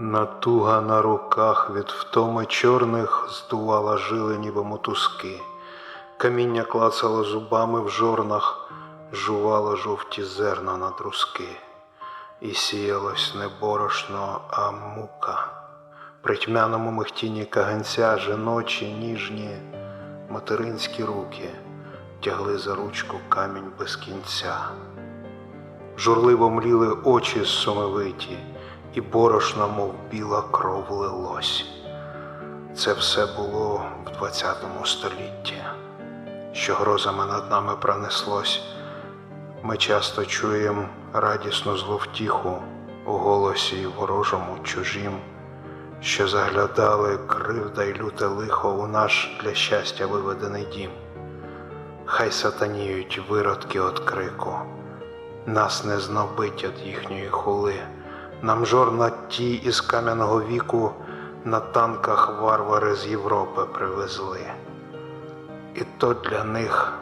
Натуга на руках від втоми чорних здувала жили, ніби мотузки. Каміння клацало зубами в жорнах, жувало жовті зерна на друзки. І сіялось не борошно, а мука. При тьмяному михтінні каганця жіночі, ніжні, материнські руки тягли за ручку камінь без кінця. Журливо мліли очі сумовиті, і борошно, мов біла кров лилось. Це все було в ХХ столітті, що грозами над нами пронеслось. Ми часто чуємо радісну зловтіху у голосі ворожому чужім, що заглядали кривда й люте лихо у наш для щастя виведений дім. Хай сатаніють виродки от крику, нас не знобить від їхньої хули. Нам жорна ті із кам'яного віку на танках варвари з Європи привезли. І то для них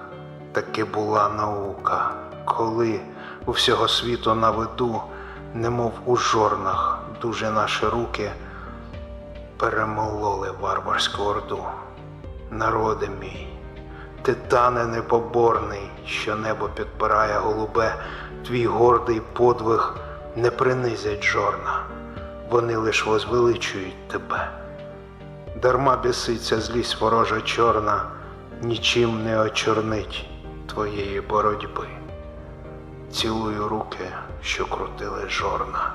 таки була наука, коли у всього світу на виду, немов у жорнах, дуже наші руки перемололи варварську орду. Народи мій, титане непоборний, що небо підпирає голубе, твій гордий подвиг не принизять жорна, вони лиш возвеличують тебе. Дарма біситься злість ворожа чорна, нічим не очорнить твоєї боротьби. Цілую руки, що крутили жорна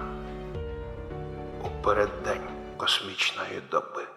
у переддень космічної доби.